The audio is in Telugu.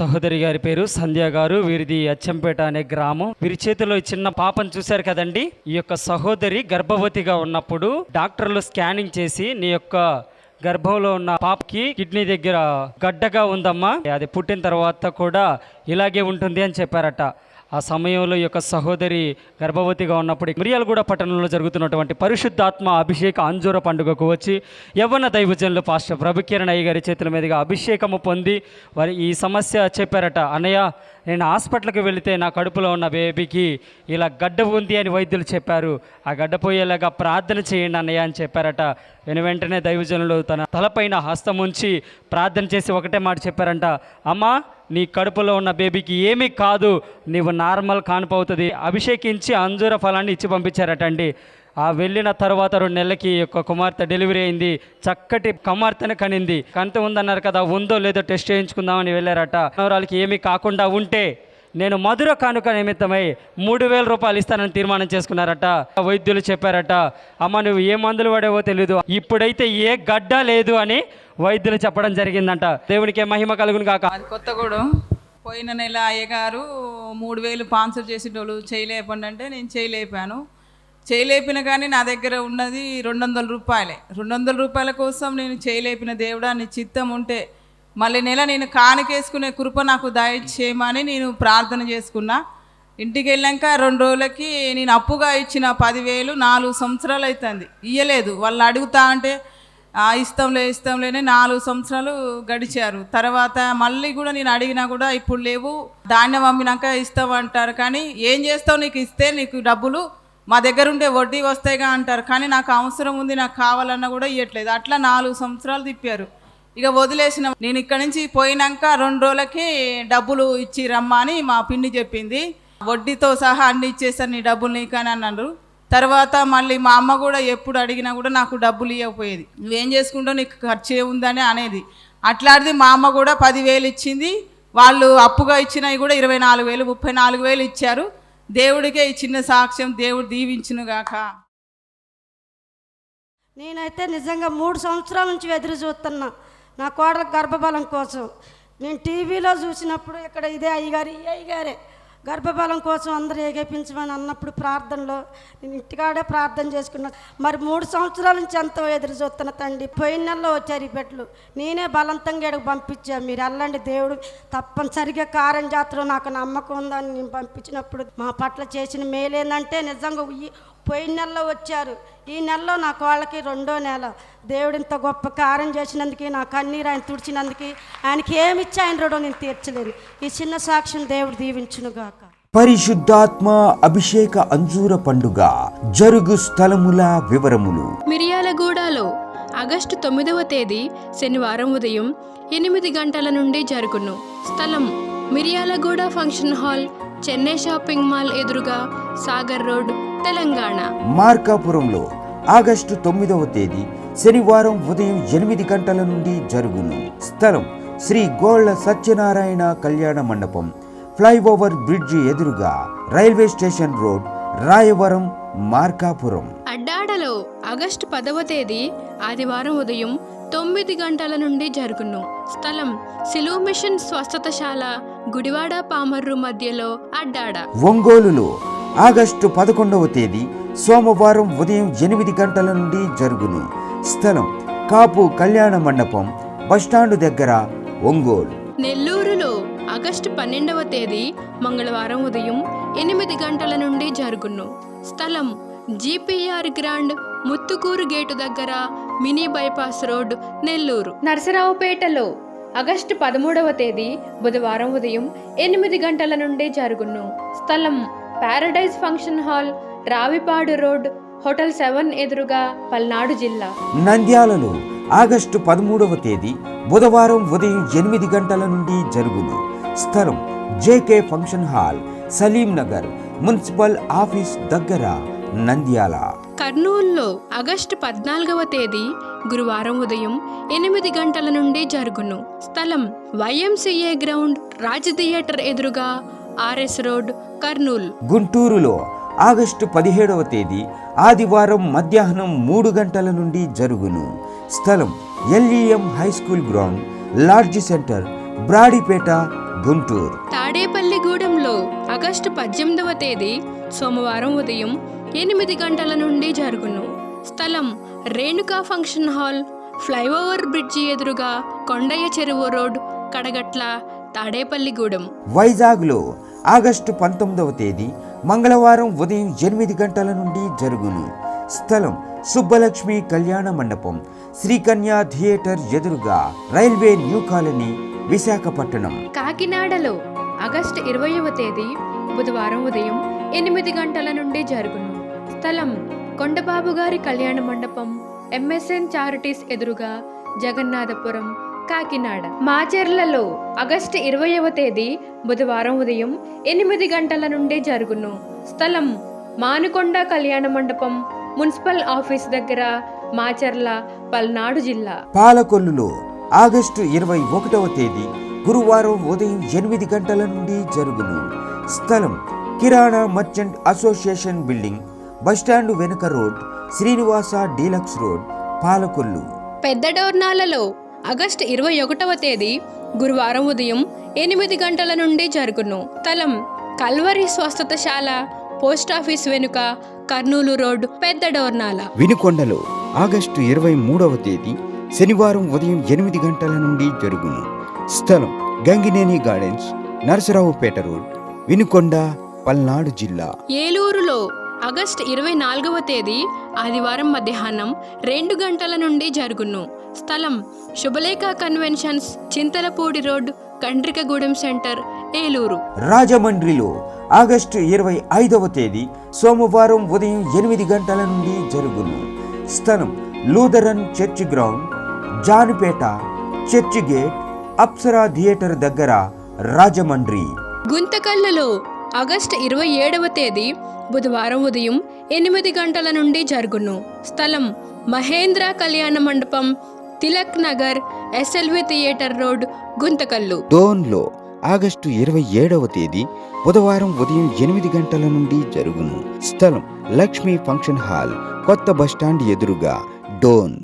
సహోదరి గారి పేరు సంధ్య గారు. వీరిది అచ్చంపేట అనే గ్రామం. వీరి చేతిలో చిన్న పాపను చూశారు కదండి? ఈ యొక్క సహోదరి గర్భవతిగా ఉన్నప్పుడు డాక్టర్లు స్కానింగ్ చేసి నీ యొక్క గర్భంలో ఉన్న పాపకి కిడ్నీ దగ్గర గడ్డగా ఉందమ్మా. అది పుట్టిన తర్వాత కూడా ఇలాగే ఉంటుంది అని చెప్పారట. ఆ సమయంలో యొక్క సహోదరి గర్భవతిగా ఉన్నప్పుడు మిరియాలగూడ పట్టణంలో జరుగుతున్నటువంటి పరిశుద్ధాత్మ అభిషేక అంజూర పండుగకు వచ్చి యవ్వన దైవజనులు పాస్టర్ ప్రభుకిరణ్ అయ్య గారి చేతుల మీదుగా అభిషేకము పొంది వారి ఈ సమస్య చెప్పారట అన్నయ్య నేను హాస్పిటల్కి వెళితే నా కడుపులో ఉన్న బేబీకి ఇలా గడ్డ ఉంది అని వైద్యులు చెప్పారు. ఆ గడ్డ పోయేలాగా ప్రార్థన చేయండి అన్నయ్య అని చెప్పారట. వెను వెంటనే దైవజనులు తన తలపైన హస్తం ఉంచి ప్రార్థన చేసి ఒకటే మాట చెప్పారంట అమ్మా నీ కడుపులో ఉన్న బేబీకి ఏమీ కాదు నీవు నార్మల్ కానిపోతుంది అభిషేకించి అంజూర ఫలాన్ని ఇచ్చి పంపించారటండి. ఆ వెళ్ళిన తర్వాత రెండు నెలలకి ఒక యొక్క కుమార్తె డెలివరీ అయింది. చక్కటి కుమార్తెను కనింది. కంత ఉందన్నారు కదా ఉందో లేదో టెస్ట్ చేయించుకుందామని వెళ్ళారట. మనవరాలకి ఏమీ కాకుండా ఉంటే నేను మధుర కానుక నిమిత్తమై మూడు వేల రూపాయలు ఇస్తానని తీర్మానం చేసుకున్నారట. వైద్యులు చెప్పారట అమ్మ నువ్వు ఏ మందులు వాడేవో తెలియదు ఇప్పుడైతే ఏ గడ్డ లేదు అని వైద్యులు చెప్పడం జరిగిందంట. దేవునికి మహిమ కలుగును కాక అది కొత్తగూడెం పోయిన నెల అయ్యగారు మూడు వేలు పాన్సర్ చేసేటోళ్ళు చేయలేపండి అంటే నేను చేయలేపాను. చేయలేపిన కానీ నా దగ్గర ఉన్నది రెండు వందల రూపాయలే. రెండు వందల రూపాయల కోసం నేను చేయలేపిన దేవుడా నీ చిత్తం ఉంటే మళ్ళీ నెల నేను కానుకేసుకునే కృప నాకు దయచేయమని నేను ప్రార్థన చేసుకున్నా. ఇంటికి వెళ్ళాక రెండు రోజులకి నేను అప్పుగా ఇచ్చిన పదివేలు నాలుగు సంవత్సరాలు అవుతుంది ఇయ్యలేదు. వాళ్ళు అడుగుతా అంటే "ఆ, ఇస్తాంలే ఇస్తాంలేనే నాలుగు సంవత్సరాలు గడిచారు. తర్వాత మళ్ళీ కూడా నేను అడిగినా కూడా ఇప్పుడు లేవు. ధాన్యం అమ్మినాక ఇస్తావు అంటారు. కానీ ఏం చేస్తావు? నీకు ఇస్తే నీకు డబ్బులు. మా దగ్గర ఉండే వడ్డీ వస్తాయిగా అంటారు. కానీ నాకు అవసరం ఉంది నాకు కావాలన్నా కూడా ఇవ్వట్లేదు అట్లా నాలుగు సంవత్సరాలు తిప్పారు. ఇక వదిలేసిన నేను ఇక్కడి నుంచి పోయినాక రెండు రోజులకి డబ్బులు ఇచ్చి రమ్మని మా పిన్ని చెప్పింది. వడ్డీతో సహా అన్ని ఇచ్చేసాను నీ డబ్బులు నీకని అన్నారు. తర్వాత మళ్ళీ మా అమ్మ కూడా ఎప్పుడు అడిగినా కూడా నాకు డబ్బులు ఇవ్వకపోయేది. నువ్వేం చేసుకుంటావు? నీకు ఖర్చు ఏముందని అనేది. అట్లాంటిది మా అమ్మ కూడా పదివేలు ఇచ్చింది. వాళ్ళు అప్పుగా ఇచ్చినవి కూడా ఇరవై నాలుగు వేలు ముప్పై నాలుగు వేలు ఇచ్చారు. దేవుడికే ఈ చిన్న సాక్ష్యం దేవుడు దీవించునుగాక. నేనైతే నిజంగా మూడు సంవత్సరాల నుంచి ఎదురు చూస్తున్నా. నా కోడల గర్భబలం కోసం. నేను టీవీలో చూసినప్పుడు ఇక్కడ ఇదే అయ్యగారు ఈ అయ్యగారే. గర్భబలం కోసం అందరూ ఏగేపించమని అన్నప్పుడు ప్రార్థనలో నేను ఇంటికాడే ప్రార్థన చేసుకున్నాను. మరి మూడు సంవత్సరాల నుంచి ఎంతో ఎదురు చూస్తున్న తండ్రి పోయిన నెలలో వచ్చారు ఈ బిడ్డలు. నేనే బలవంతంగా ఇక్కడికి పంపించాను మీరు వెళ్ళండి దేవుడు తప్పనిసరిగా కారం జాతర నాకు నమ్మకం ఉందని నేను పంపించినప్పుడు మా పట్ల చేసిన మేలేందంటే నిజంగా పోయిన నెలలో వచ్చారు. ఈ నెలలో నాకు వాళ్ళకి రెండో నెల. దేవుడు ఇంత గొప్ప కార్యం చేసినందుకు నా కన్నీరు ఆయన తుడిచినందుకు ఆయనకి ఏమి ఇచ్చి ఆయన రుణం నేను తీర్చలేను. ఈ చిన్న సాక్ష్యం దేవుడు దీవించునుగాక పరిశుద్ధాత్మ అభిషేక అంజూర పండుగ జరుగు స్థలముల వివరములు. మిరియాలగూడలో ఆగస్టు తొమ్మిదవ తేదీ శనివారం ఉదయం ఎనిమిది గంటల నుండి జరుగును. స్థలం Miryalaguda function hall Chennai shopping mall ఎదురుగా సాగర్ రోడ్ తెలంగాణ. మార్కాపురంలో ఆగస్టు తొమ్మిదవ తేదీ శనివారం ఉదయం ఎనిమిది గంటల నుండి జరుగును. స్థలం శ్రీ గోళ్ళ సత్యనారాయణ కళ్యాణ మండపం. ఫ్లైఓవర్ బ్రిడ్జి ఎదురుగా railway station road Rayavaram Markapuram. అడ్డాడలో August పదవ తేదీ ఆదివారం ఉదయం తొమ్మిది గంటల నుండి జరుగును. స్థలం సిలువ మిషన్ స్వస్థతశాల గుడివాడ పామర్రు మధ్యలో అడ్డాడ. ఒంగోలులో ఆగస్టు పదకొండవ తేదీ సోమవారం ఉదయం ఎనిమిది గంటల నుండి జరుగును. స్థలం కాపు కళ్యాణ మండపం బస్టాండు దగ్గర ఒంగోలు. నెల్లూరులో ఆగస్టు పన్నెండవ తేదీ మంగళవారం ఉదయం ఎనిమిది గంటల నుండి జరుగును. స్థలం జీపీఆర్ గ్రాండ్ ముత్తుకూరు గేటు దగ్గర మినీ బైపాస్ రోడ్ నెల్లూరు. నరసరావుపేటలో ఆగస్టు పదమూడవ తేదీ బుధవారం ఉదయం ఎనిమిది గంటల నుండి జరుగును. స్థలం paradise function hall Ravipadu road hotel seven ఎదురుగా పల్నాడు జిల్లా. నంద్యాలలో ఆగస్టు పదమూడవ తేదీ బుధవారం ఉదయం ఎనిమిది గంటల నుండి జరుగును. స్థలం JK function hall Saleem Nagar municipal office దగ్గర నంద్యాల. కర్నూలులో ఆగస్టు పద్నాలుగవ తేదీ గురువారం ఉదయం ఎనిమిది గంటల నుండి జరుగును. స్థలం వైఎంసీఏ గ్రౌండ్ రాజ్ థియేటర్ ఎదురుగా ఆర్ఎస్ రోడ్ కర్నూలు. గుంటూరులో ఆగస్టు పదిహేడవ తేదీ ఆదివారం మధ్యాహ్నం మూడు గంటల నుండి జరుగును. స్థలం LEM high school ground large centre Brodipet Guntur. తాడేపల్లిగూడెంలో August పద్దెనిమిదవ తేదీ సోమవారం ఉదయం ఎనిమిది గంటల నుండి జరుగును. స్థలం Renuka function hall flyover bridge ఎదురుగా కొండయ్య చెరువు రోడ్ కడగట్ల తాడేపల్లిగూడెం వైజాగ్లో ఆగస్టు పంతొమ్మిదవ తేదీ మంగళవారం ఉదయం ఎనిమిది గంటల నుండి జరుగును. స్థలం సుబ్బలక్ష్మి కళ్యాణ మండపం శ్రీకన్యా థియేటర్ ఎదురుగా రైల్వే న్యూ కాలనీ విశాఖపట్నం. కాకినాడలో ఆగస్టు ఇరవయవ తేదీ బుధవారం ఉదయం ఎనిమిది గంటల నుండి జరుగును. స్థలం కొండబాబు గారి కళ్యాణ మండపం ఎంఎస్ఎన్ చారిటీస్ ఎదురుగా జగన్నాథపురం కాకినాడ. మాచర్లలో ఆగస్టు ఇరవైవ తేదీ బుధవారం ఉదయం ఎనిమిది గంటల నుండి జరుగును. స్థలం మానుకొండ కళ్యాణ మండపం మున్సిపల్ ఆఫీస్ దగ్గర మాచర్ల పల్నాడు జిల్లా. పాలకొల్లులో ఆగస్టు ఇరవై ఒకటవ తేదీ గురువారం ఉదయం ఎనిమిది గంటల నుండి జరుగును. స్థలం kirana merchant association building bus stand వెనుక road Srinivasa deluxe road Palakollu. పెద్ద డోర్నాలలో ఆగస్టు ఇరవై ఒకటవ తేదీ గురువారం ఉదయం ఎనిమిది గంటల నుండి జరుగును. స్థలం కల్వరి స్వస్థతశాల పోస్ట్ ఆఫీస్ వెనుక కర్నూలు రోడ్ పెద్ద డోర్నాల. వినుకొండలో ఆగస్టు ఇరవై మూడవ తేదీ శనివారం ఉదయం ఎనిమిది గంటల నుండి జరుగును. స్థలం గంగినేని గార్డెన్స్ నరసరావుపేట రోడ్ వినుకొండ పల్నాడు జిల్లా. ఏలూరులో ఆగస్టు ఇరవై నాలుగవ తేదీ ఆదివారం మధ్యాహ్నం రెండు గంటల నుండి జరుగును. స్థలం Subhalekha conventions Chintalapudi road Kandrikagudem centre Eluru. రాజమండ్రిలో ఆగస్టు ఇరవై ఐదవ తేదీ సోమవారం ఉదయం ఎనిమిది గంటల నుండి జరుగును. స్థలం Lutheran church ground Janipeta church gate Apsara theatre దగ్గర రాజమండ్రి. గుంతకల్లులో ఆగస్టు ఇరవై ఏడవ తేదీ బుధవారం ఉదయం ఎనిమిది గంటల నుండి జరుగును. స్థలం మహేంద్ర కళ్యాణ మండపం Tilak Nagar SLV theatre road Guntakal. డోన్లో August ఇరవై ఏడవ తేదీ బుధవారం ఉదయం ఎనిమిది గంటల నుండి జరుగును. స్థలం లక్ష్మీ ఫంక్షన్ హాల్ కొత్త బస్టాండ్ ఎదురుగా డోన్.